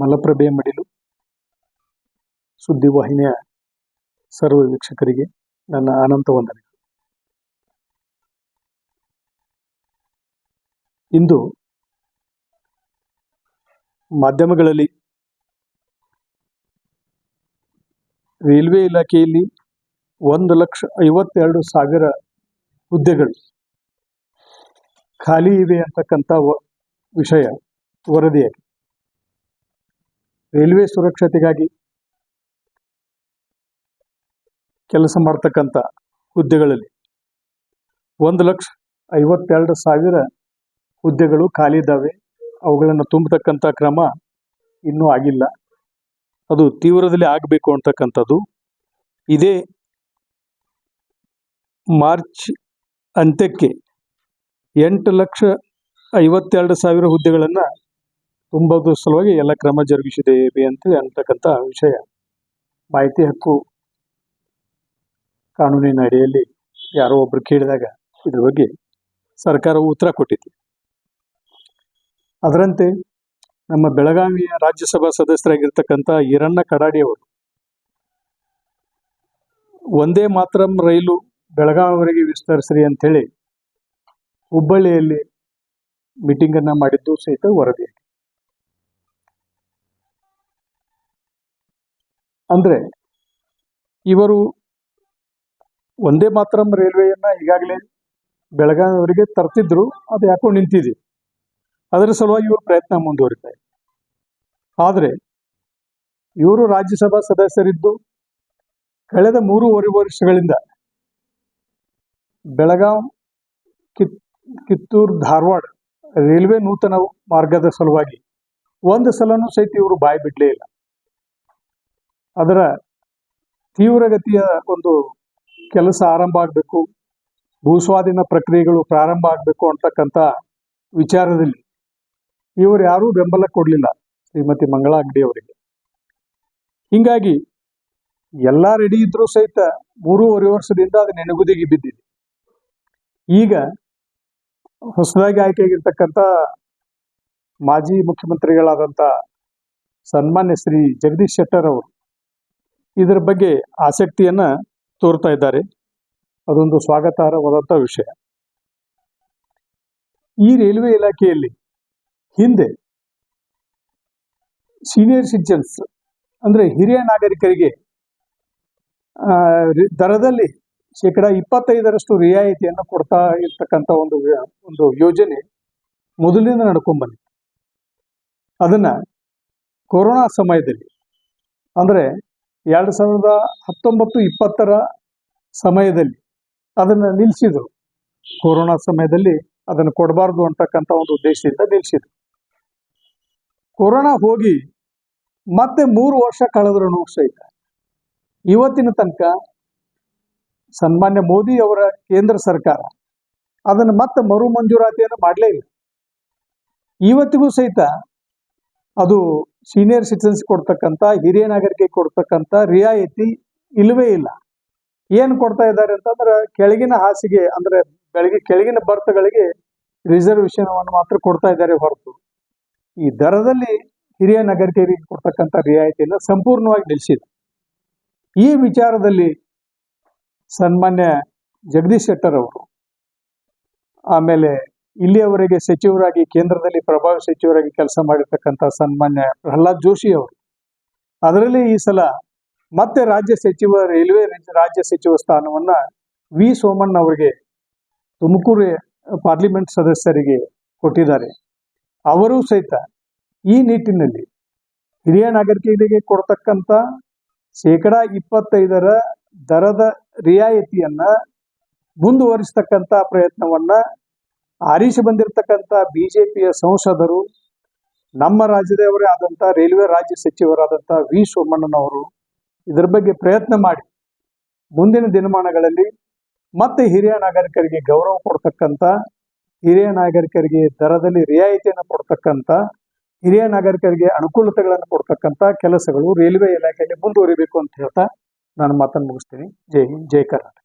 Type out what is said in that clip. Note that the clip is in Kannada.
ಮಲಪ್ರಭೆ ಮಡಿಲು. ಸುದ್ದಿವಾಹಿನಿಯ ಸರ್ವ ವೀಕ್ಷಕರಿಗೆ ನನ್ನ ಅನಂತ ವಂದನೆ ಇಂದು ಮಾಧ್ಯಮಗಳಲ್ಲಿ ರೈಲ್ವೆ ಇಲಾಖೆಯಲ್ಲಿ ಒಂದು ಲಕ್ಷ ಐವತ್ತೆರಡು ಸಾವಿರ ಹುದ್ದೆಗಳು ಖಾಲಿ ಇವೆ ಅಂತಕ್ಕಂಥ ವಿಷಯ ವರದಿಯಾಗಿದೆ. ರೈಲ್ವೆ ಸುರಕ್ಷತೆಗಾಗಿ ಕೆಲಸ ಮಾಡ್ತಕ್ಕಂಥ ಹುದ್ದೆಗಳಲ್ಲಿ ಒಂದು ಲಕ್ಷ ಐವತ್ತೆರಡು ಸಾವಿರ ಹುದ್ದೆಗಳು ಖಾಲಿ ಇದ್ದಾವೆ. ಅವುಗಳನ್ನು ತುಂಬತಕ್ಕಂಥ ಕ್ರಮ ಇನ್ನೂ ಆಗಿಲ್ಲ. ಅದು ತೀವ್ರದಲ್ಲಿ ಆಗಬೇಕು ಅಂತಕ್ಕಂಥದ್ದು. ಇದೇ ಮಾರ್ಚ್ ಅಂತ್ಯಕ್ಕೆ ಎಂಟು ಲಕ್ಷ ಐವತ್ತೆರಡು ಸಾವಿರ ಹುದ್ದೆಗಳನ್ನು ತುಂಬೋದು ಸಲುವಾಗಿ ಎಲ್ಲ ಕ್ರಮ ಜರುಗಿಸಿದ್ದೇವೆ ಅಂತ ಅಂತಕ್ಕಂಥ ವಿಷಯ. ಮಾಹಿತಿ ಹಕ್ಕು ಕಾನೂನಿನ ಅಡಿಯಲ್ಲಿ ಯಾರೋ ಒಬ್ರು ಕೇಳಿದಾಗ ಇದ್ರ ಬಗ್ಗೆ ಸರ್ಕಾರವು ಉತ್ತರ ಕೊಟ್ಟಿತ್ತು. ಅದರಂತೆ ನಮ್ಮ ಬೆಳಗಾವಿಯ ರಾಜ್ಯಸಭಾ ಸದಸ್ಯರಾಗಿರ್ತಕ್ಕಂಥ ಈರಣ್ಣ ಕಡಾಡಿ ಅವರು ಒಂದೇ ಮಾತ್ರಂ ರೈಲು ಬೆಳಗಾವಿವರೆಗೆ ವಿಸ್ತರಿಸ್ರಿ ಅಂತೇಳಿ ಹುಬ್ಬಳ್ಳಿಯಲ್ಲಿ ಮೀಟಿಂಗ್ ಅನ್ನ ಮಾಡಿದ್ದು ಸಹಿತ ವರದಿ ಅಂದ್ರೆ ಇವರು ಒಂದೇ ಮಾತ್ರಂ ರೈಲ್ವೆಯನ್ನು ಈಗಾಗಲೇ ಬೆಳಗಾವಿವರೆಗೆ ತರ್ತಿದ್ರು, ಅದು ಯಾಕೋ ನಿಂತಿದೆ. ಅದರ ಸಲುವಾಗಿ ಇವರು ಪ್ರಯತ್ನ ಮುಂದುವರಿತಾರೆ. ಆದರೆ ಇವರು ರಾಜ್ಯಸಭಾ ಸದಸ್ಯರಿದ್ದು ಕಳೆದ ಮೂರುವರೆ ವರ್ಷಗಳಿಂದ ಬೆಳಗಾವ್, ಕಿತ್, ಕಿತ್ತೂರು, ಧಾರವಾಡ ರೈಲ್ವೆ ನೂತನ ಮಾರ್ಗದ ಸಲುವಾಗಿ ಒಂದು ಸಲನೂ ಸಹಿತ ಇವರು ಬಾಯಿ ಬಿಡಲೇ ಇಲ್ಲ. ಅದರ ತೀವ್ರಗತಿಯ ಒಂದು ಕೆಲಸ ಆರಂಭ ಆಗಬೇಕು, ಭೂಸ್ವಾಧೀನ ಪ್ರಕ್ರಿಯೆಗಳು ಪ್ರಾರಂಭ ಆಗಬೇಕು ಅಂತಕ್ಕಂಥ ವಿಚಾರದಲ್ಲಿ ಇವರು ಯಾರೂ ಬೆಂಬಲ ಕೊಡಲಿಲ್ಲ ಶ್ರೀಮತಿ ಮಂಗಳಾ ಅಂಗಡಿ ಅವರಿಗೆ. ಹಿಂಗಾಗಿ ಎಲ್ಲ ರೆಡಿ ಇದ್ರೂ ಸಹಿತ ಮೂರುವರೆ ವರ್ಷದಿಂದ ಅದು ನೆನಗುದಿಗೆ ಬಿದ್ದಿದೆ. ಈಗ ಹೊಸದಾಗಿ ಆಯ್ಕೆಯಾಗಿರ್ತಕ್ಕಂಥ ಮಾಜಿ ಮುಖ್ಯಮಂತ್ರಿಗಳಾದಂಥ ಸನ್ಮಾನ್ಯ ಶ್ರೀ ಜಗದೀಶ್ ಶೆಟ್ಟರ್ ಅವರು ಇದರ ಬಗ್ಗೆ ಆಸಕ್ತಿಯನ್ನ ತೋರ್ತಾ ಇದ್ದಾರೆ. ಅದೊಂದು ಸ್ವಾಗತಾರ್ಹವಾದಂಥ ವಿಷಯ. ಈ ರೈಲ್ವೆ ಇಲಾಖೆಯಲ್ಲಿ ಹಿಂದೆ ಸೀನಿಯರ್ ಸಿಟಿಜನ್ಸ್ ಅಂದ್ರೆ ಹಿರಿಯ ನಾಗರಿಕರಿಗೆ ದರದಲ್ಲಿ ಶೇಕಡ ಇಪ್ಪತ್ತೈದರಷ್ಟು ರಿಯಾಯಿತಿಯನ್ನು ಕೊಡ್ತಾ ಇರ್ತಕ್ಕಂಥ ಒಂದು ಒಂದು ಯೋಜನೆ ಮೊದಲಿಂದ ನಡ್ಕೊಂಡ್ ಅದನ್ನು ಅದನ್ನ ಕೊರೋನಾ ಸಮಯದಲ್ಲಿ ಅಂದ್ರೆ ಎರಡು ಸಾವಿರದ ಹತ್ತೊಂಬತ್ತು ಇಪ್ಪತ್ತರ ಸಮಯದಲ್ಲಿ ಅದನ್ನು ನಿಲ್ಲಿಸಿದರು ಕೊರೋನಾ ಸಮಯದಲ್ಲಿ ಅದನ್ನು ಕೊಡಬಾರ್ದು ಅಂತಕ್ಕಂಥ ಒಂದು ಉದ್ದೇಶದಿಂದ ನಿಲ್ಲಿಸಿದರು ಕೊರೋನಾ ಹೋಗಿ ಮತ್ತೆ ಮೂರು ವರ್ಷ ಕಳೆದ್ರು ಸಹಿತ ಇವತ್ತಿನ ತನಕ ಸನ್ಮಾನ್ಯ ಮೋದಿ ಅವರ ಕೇಂದ್ರ ಸರ್ಕಾರ ಅದನ್ನು ಮತ್ತೆ ಮರು ಮಂಜೂರಾತಿಯನ್ನು ಮಾಡಲೇ ಇಲ್ಲ. ಇವತ್ತಿಗೂ ಸಹಿತ ಅದು ಸೀನಿಯರ್ ಸಿಟಿಸನ್ಸ್ ಕೊಡ್ತಕ್ಕಂಥ, ಹಿರಿಯ ನಾಗರಿಕರಿಗೆ ಕೊಡ್ತಕ್ಕಂಥ ರಿಯಾಯಿತಿ ಇಲ್ಲವೇ ಇಲ್ಲ. ಏನು ಕೊಡ್ತಾ ಇದ್ದಾರೆ ಅಂತಂದ್ರೆ ಕೆಳಗಿನ ಹಾಸಿಗೆ, ಅಂದ್ರೆ ಬೆಳಗ್ಗೆ, ಕೆಳಗಿನ ಬರ್ತಗಳಿಗೆ ರಿಸರ್ವೇಶನ್ ಮಾತ್ರ ಕೊಡ್ತಾ ಇದ್ದಾರೆ ಹೊರತು. ಈ ದರದಲ್ಲಿ ಹಿರಿಯ ನಾಗರಿಕರಿಗೆ ಕೊಡ್ತಕ್ಕಂಥ ರಿಯಾಯಿತಿಯನ್ನು ಸಂಪೂರ್ಣವಾಗಿ ನಿಲ್ಲಿಸಿದೆ ಈ ವಿಚಾರದಲ್ಲಿ ಸನ್ಮಾನ್ಯ ಜಗದೀಶ್ ಶೆಟ್ಟರ್ ಅವರು, ಆಮೇಲೆ ಇಲ್ಲಿಯವರೆಗೆ ಸಚಿವರಾಗಿ, ಕೇಂದ್ರದಲ್ಲಿ ಪ್ರಭಾವಿ ಸಚಿವರಾಗಿ ಕೆಲಸ ಮಾಡಿರ್ತಕ್ಕಂಥ ಸನ್ಮಾನ್ಯ ಪ್ರಹ್ಲಾದ್ ಜೋಶಿ ಅವರು. ಅದರಲ್ಲಿ ಈ ಸಲ ಮತ್ತೆ ರಾಜ್ಯ ಸಚಿವ, ರೈಲ್ವೆ ರಾಜ್ಯ ಸಚಿವ ಸ್ಥಾನವನ್ನ ವಿ. ಸೋಮಣ್ಣ ಅವರಿಗೆ ತುಮಕೂರು ಪಾರ್ಲಿಮೆಂಟ್ ಸದಸ್ಯರಿಗೆ ಕೊಟ್ಟಿದ್ದಾರೆ. ಅವರು ಸಹಿತ ಈ ನಿಟ್ಟಿನಲ್ಲಿ ಹಿರಿಯ ನಾಗರಿಕರಿಗೆ ಕೊಡ್ತಕ್ಕಂಥ ಶೇಕಡ ಇಪ್ಪತ್ತೈದರ ದರದ ರಿಯಾಯಿತಿಯನ್ನ ಮುಂದುವರಿಸ್ತಕ್ಕಂಥ ಪ್ರಯತ್ನವನ್ನ ಆರಿಸಿ ಬಂದಿರತಕ್ಕಂಥ ಬಿಜೆಪಿಯ ಸಂಸದರು ನಮ್ಮ ರಾಜ್ಯದವರೇ ಆದಂಥ ರೈಲ್ವೆ ರಾಜ್ಯ ಸಚಿವರಾದಂಥ ವಿ ಸೋಮಣ್ಣನವರು ಇದರ ಬಗ್ಗೆ ಪ್ರಯತ್ನ ಮಾಡಿ. ಮುಂದಿನ ದಿನಮಾನಗಳಲ್ಲಿ ಮತ್ತೆ ಹಿರಿಯ ನಾಗರಿಕರಿಗೆ ಗೌರವ ಕೊಡ್ತಕ್ಕಂಥ ಹಿರಿಯ ನಾಗರಿಕರಿಗೆ ದರದಲ್ಲಿ ರಿಯಾಯಿತಿಯನ್ನು ಕೊಡ್ತಕ್ಕಂಥ ಹಿರಿಯ ನಾಗರಿಕರಿಗೆ ಅನುಕೂಲತೆಗಳನ್ನು ಕೊಡ್ತಕ್ಕಂಥ ಕೆಲಸಗಳು ರೈಲ್ವೆ ಇಲಾಖೆಯಲ್ಲಿ ಮುಂದುವರಿಬೇಕು ಅಂತ ಹೇಳ್ತಾ ನಾನು ಮಾತನ್ನು ಮುಗಿಸ್ತೀನಿ. ಜೈ ಹಿಂದ್, ಜೈ ಕರ್ನಾಟಕ.